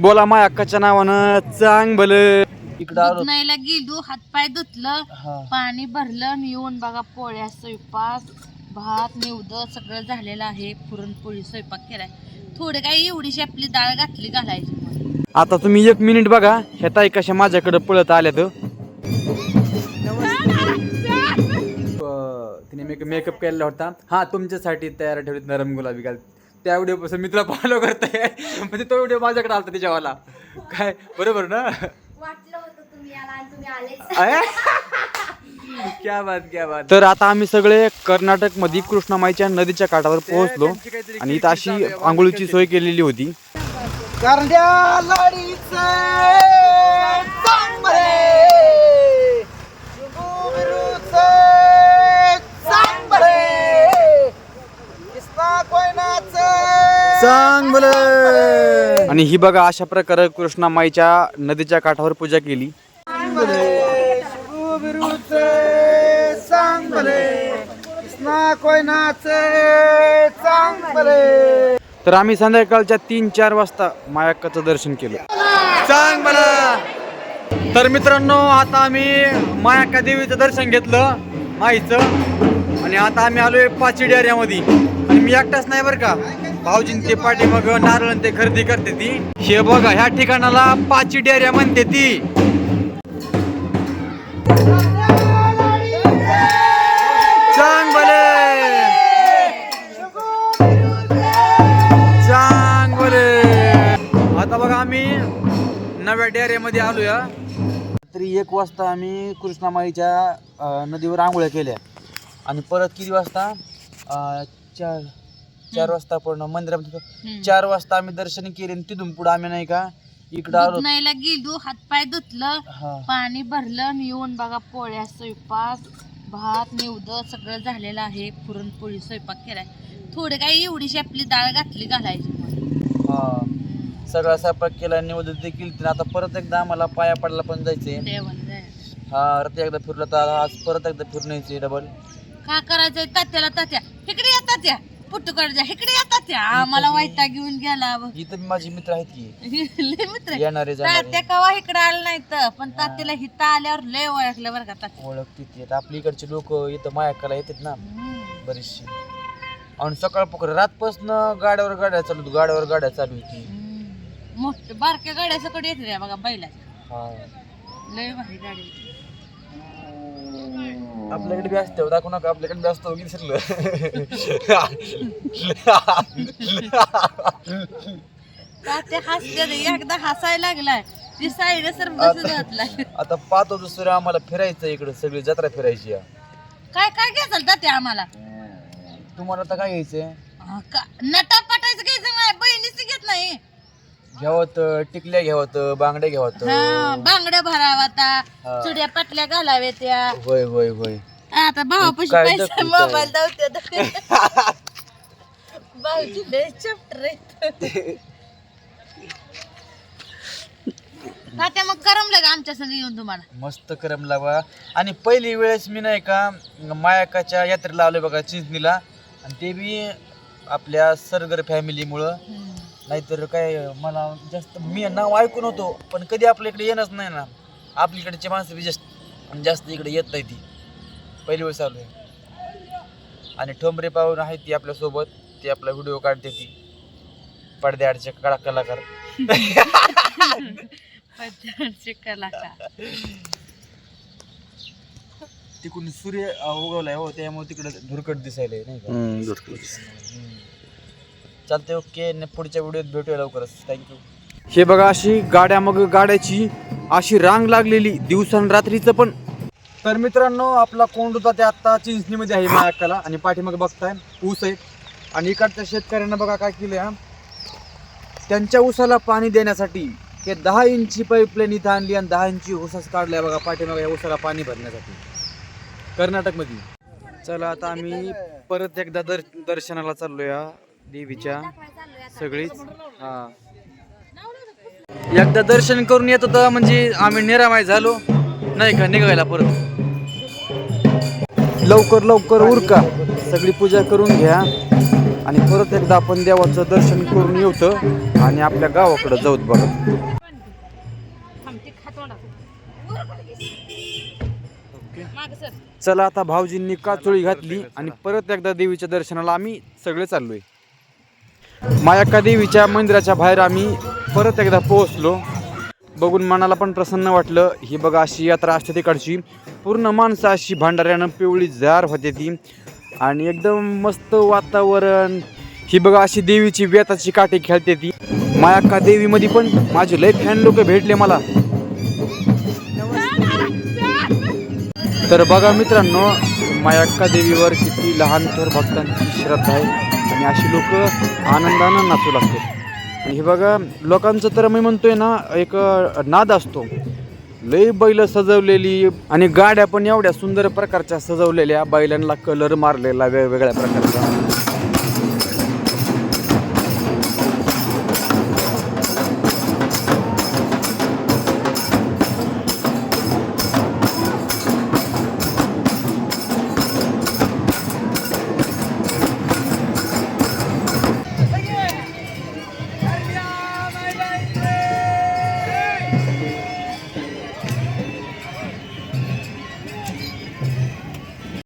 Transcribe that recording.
बोला माय अक्काच्या नावानं चांग भल. इकडं आलो. दुधनाईला गेलो हातपाय धुतलं हा. पाणी भरलं आणि येऊन बघा पोळ्या स्वयंपाक भात निवद सगळं झालेलं आहे. पुरणपोळी स्वयंपाक केलाय. थोडे काही एवढीशी आपली डाळ घातली घालायची. आता तुम्ही एक मिनिट बघा ह्या ताई कशा माझ्याकडे पळत आल्यात तिने मेकअप मेकअप केलेला होता. हा तुमच्यासाठी तयार ठेवलेत नरम गुलाबी घाल त्या व्हिडिओपासून मित्र फॉलो करताय. म्हणजे तो व्हिडिओ माझ्याकडे आलता त्याच्यावाला काय? बरोबर ना? वाटलं होतं तुम्ही आला आणि तुम्ही आलेच. अरे? क्या बात क्या बात. तर आता आम्ही सगळे कर्नाटकमध्ये कृष्णामाईच्या नदीच्या काठावर पोहोचलो आणि इथं अशी आंघोळीची सोय केलेली होती. सांग. आणि ही बघा अशा प्रकारे कृष्णामाईच्या नदीच्या काठावर पूजा केली. तर आम्ही संध्याकाळच्या तीन चार वाजता मायाक्काचं दर्शन केलं. सांग मला तर मित्रांनो आता आम्ही मायाक्का देवीचं दर्शन घेतलं माईचं. आणि आता आम्ही आलोय पाचवी डेऱ्यामध्ये आणि मी एकटाच नाही बरं का? भाऊजींचे ते पाठी नारळ ते खरेदी करते ती. हे बघा ह्या ठिकाणाला पाचवी डेऱ्या म्हणते ती. सांग भले. चांग भले. आता बघा आम्ही नव्या डेऱ्यामध्ये आलोया. तरी एक वाजता आम्ही कृष्णामाईच्या नदीवर आंघोळ्या केल्या. आणि परत किती वाजता? चार चार वाजता पण मंदिरामध्ये चार वाजता आम्ही दर्शन केले आणि तिथून पुढे आम्ही नाही का इकडं आलो. दुधनाईला गेलो हातपाय धुतलं हा. पाणी भरलं आणि येऊन बघा पोळ्या स्वयंपाक भात निवद सगळं झालेलं आहे. पुरणपोळी स्वयंपाक केलाय. थोडे काही एवढीशी आपली डाळ घातली घालायची हा. सगळा स्वयंपाक केला निवेदन देखील केलं. आता परत एकदा आम्हाला पाया पडला पण देवाला जायचं. हा रथ एकदा फिरलं तर आज परत एकदा फिरून यायचे डबल का करायचंय? तात्याला तात्या. इकडे या तात्या. पुट्टूकडे जा. इकडे या तात्या आम्हाला वाईटा घेऊन गेला. इथं माझे मित्र आहेत की. लय मित्र आहे. येणारे तात्या जाणारे. कवा इकडे आलं नाही तर पण तात्याला हिता आल्यावर लय ओळखलं बरं का तात्या. ओळख तिथे आपल्या इकडचे लोक इथं मायाकाला येतात ना. हम्म. बरीचशी. आणि सकाळ पकड रातपासून गाड्यावर गाड्या चालू होती. गाड्यावर गाड्या चालू होती. हम्म. मोठं बारक्या गाड्या सकट येत रे बघा बैला हा. लय भारी गाडी. आपल्याकडे बी असते दाखवू नका आपल्याकडे बी असतो विसरलं. तात्या हसते. एकदा हसायला लागलाय. ती साईड घातलाय. आता पाहतो दुसरं आम्हाला फिरायचं इकडे सगळी जत्रा फिरायची आहे. काय काय घ्यायचं तात्या आम्हाला? तुम्हाला आता काय घ्यायचंय? हा का- नटा पटायचं घ्यायचं नाही बहिणीच घेत नाही. घ्यावत टिकल्या घ्यावत बांगड्या घ्यावत हा बांगड्या भरावा आता. चुड्या पटल्या घालाव्या त्या. होय होय होय. आता भावापाशी काय पैसे दाखवताय? मोबाईल धावते भाऊजी लय चॅप्टर मग करमलं का आमच्या संग येऊन तुम्हाला? मस्त करम लावा आणि पहिली वेळेस मी नाही का मायाकाच्या यात्रेला आलोय बघा चिंचणीला. आणि ते बी आपल्या सरगर फॅमिलीमुळं नाहीतर काय मला जास्त मी नाव ऐकून होतो पण कधी आपल्या इकडे येणंच नाही ना. आपल्याकडचे माणसं बी जास्त जास्त इकडे येत नाही ती. पहिली वेळेस आलोय आणि ठोंबरे पाहून आहेत ती आपल्यासोबत ती आपला व्हिडिओ काढते ती. पडद्याआडचे कला कलाकार. तिकडून सूर्य उगवलाय हो त्यामुळे तिकडे धुरकट दिसायला नाही का? चालते चालतंय ओके. न पुढच्या व्हिडिओत भेटूया लवकरच. थँक्यू हे बघा अशी गाड्या मग गाड्याची अशी रांग लागलेली दिवसान रात्रीचं पण. तर मित्रांनो आपला कोंडूचा ते आत्ता चिंचणीमध्ये आहे मायाकाला. आणि पाठीमागे बघताय ऊस आहे. आणि इकडच्या शेतकऱ्यांना बघा काय केलं हा. त्यांच्या ऊसाला पाणी देण्यासाठी हे दहा इंची पाईपलाईन इथं आणली आणि दहा इंची ऊसाच काढलाय बघा पाठीमागे या ऊसाला पाणी भरण्यासाठी. कर्नाटकमध्ये चला आता आम्ही परत एकदा दर दर्शनाला चाललो या देवीच्या सगळीच. हा. एकदा दर्शन करून येत होतं म्हणजे आम्ही निरामाय झालो. नाही का निघायला परत. लवकर लवकर उरका. सगळी पूजा करून घ्या. आणि परत एकदा आपण देवाचं दर्शन करून येऊत आणि आपल्या गावाकडं जाऊत बघा. चला आता भाऊजींनी काचोळी घातली. आणि परत एकदा देवीच्या दर्शनाला आम्ही सगळे चाललोय. मायाक्का देवीच्या मंदिराच्या बाहेर आम्ही परत एकदा पोहोचलो. बघून मनाला पण प्रसन्न वाटलं. ही बघा अशी यात्रा असते तिकडची. पूर्ण माणसं अशी भांडाऱ्यानं पिवळी जार होते ती. आणि एकदम मस्त वातावरण. ही बघा अशी देवीची वेताची काठी खेळते ती. मायाक्का देवीमध्ये पण माझे लय फॅन लोक भेटले मला. तर बघा मित्रांनो मायाक्का देवीवर किती लहान थोर भक्तांची श्रद्धा आहे. आणि अशी लोक आनंदानं नाचू लागतात. आणि हे बघा लोकांचं तर मी म्हणतोय ना एक नाद असतो. लई बैल सजवलेली आणि गाड्या पण एवढ्या सुंदर प्रकारच्या सजवलेल्या बैलांना कलर मारलेला वेगवेगळ्या प्रकारचा